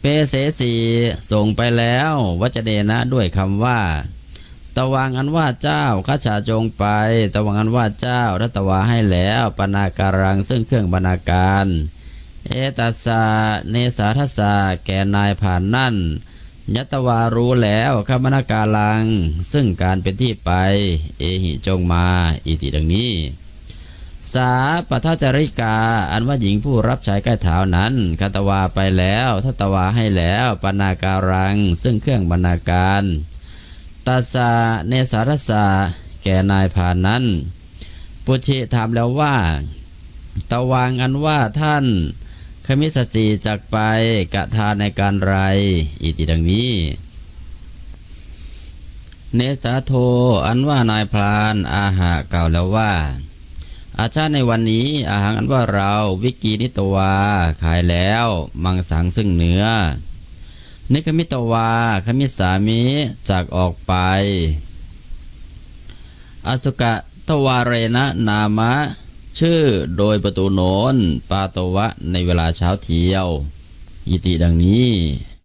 เปเสสีส่งไปแล้ววัจเดนะด้วยคำว่า ตวังอันว่าเจ้าข้าชาจงไป ตวังอันว่าเจ้ารัตวาให้แล้วปนาการังซึ่งเครื่องบรรณาการ เอตัสสะเนสาทัสสะแก่นายผ่านนั่นยัตวารู้แล้วขมนาการัง ซึ่งการเป็นที่ไป เอหิจงมา อิติดังนี้ สาปทจริกา อันว่าหญิงผู้รับใช้ใกล้เท้านั้นคาตวาไปแล้วทัตวาให้แล้วปนาการัง ซึ่งเครื่องบรรณาการตัสสะเนสาทัสสะแก่นายผ่านนั้น ปุชิถามแล้วว่า ตะวางอันว่าท่านขมิสสีจักไปกะทานในการไรอิติดังนี้ เนสาโทอันว่านายพรานอาหะกล่าวแล้วว่า อาชาในวันนี้อาหารอันว่าเราวิกีนิตวา ขายแล้ว มังสังซึ่งเนื้อนิคมิตวาขมิสามิจากออกไป อสุกะทวาเรนะนามะ ชื่อโดยประตูโนนปาตวะในเวลาเช้าเที่ยว อิติดังนี้